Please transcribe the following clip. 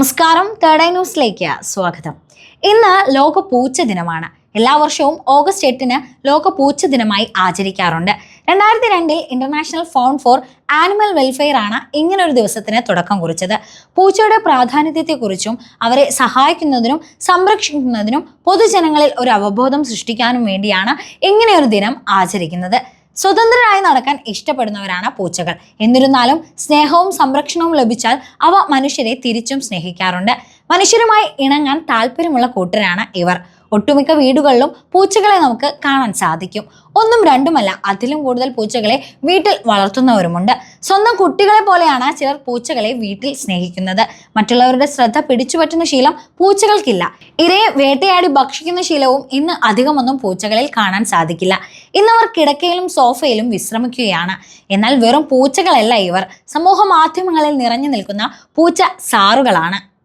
നമസ്കാരം third eye ന്യൂസിലേക്ക് സ്വാഗതം. ഇന്ന് ലോക പൂച്ച ദിനമാണ്. എല്ലാ വർഷവും ഓഗസ്റ്റ് എട്ടിന് ലോക പൂച്ച ദിനമായി ആചരിക്കാറുണ്ട്. രണ്ടായിരത്തി രണ്ടിൽ international fund for animal welfare ആണ് ഇങ്ങനൊരു ദിവസത്തിന് തുടക്കം കുറിച്ചത്. പൂച്ചയുടെ പ്രാധാന്യത്തെക്കുറിച്ചും അവരെ സഹായിക്കുന്നതിനും സംരക്ഷിക്കുന്നതിനും പൊതുജനങ്ങളിൽ ഒരു അവബോധം സൃഷ്ടിക്കാനും വേണ്ടിയാണ് ഇങ്ങനെയൊരു ദിനം ആചരിക്കുന്നത്. സ്വതന്ത്രരായി നടക്കാൻ ഇഷ്ടപ്പെടുന്നവരാണ് പൂച്ചകൾ. എന്നിരുന്നാലും സ്നേഹവും സംരക്ഷണവും ലഭിച്ചാൽ അവ മനുഷ്യരെ തിരിച്ചും സ്നേഹിക്കാറുണ്ട്. മനുഷ്യരുമായി ഇണങ്ങാൻ താല്പര്യമുള്ള കൂട്ടരാണ് ഇവർ. ഒട്ടുമിക്ക വീടുകളിലും പൂച്ചകളെ നമുക്ക് കാണാൻ സാധിക്കും. ഒന്നും രണ്ടുമല്ല അതിലും കൂടുതൽ പൂച്ചകളെ വീട്ടിൽ വളർത്തുന്നവരുമുണ്ട്. സ്വന്തം കുട്ടികളെ പോലെയാണ് ചിലർ പൂച്ചകളെ വീട്ടിൽ സ്നേഹിക്കുന്നത്. മറ്റുള്ളവരുടെ ശ്രദ്ധ പിടിച്ചുപറ്റുന്ന ശീലം പൂച്ചകൾക്കില്ല. ഇരയെ വേട്ടയാടി ഭക്ഷിക്കുന്ന ശീലവും ഇന്ന് അധികമൊന്നും പൂച്ചകളിൽ കാണാൻ സാധിക്കില്ല. ഇന്നവർ കിടക്കയിലും സോഫയിലും വിശ്രമിക്കുകയാണ്. എന്നാൽ വെറും പൂച്ചകളല്ല ഇവർ. സമൂഹ മാധ്യമങ്ങളിൽ നിറഞ്ഞു നിൽക്കുന്ന പൂച്ച സാറുകളാണ്.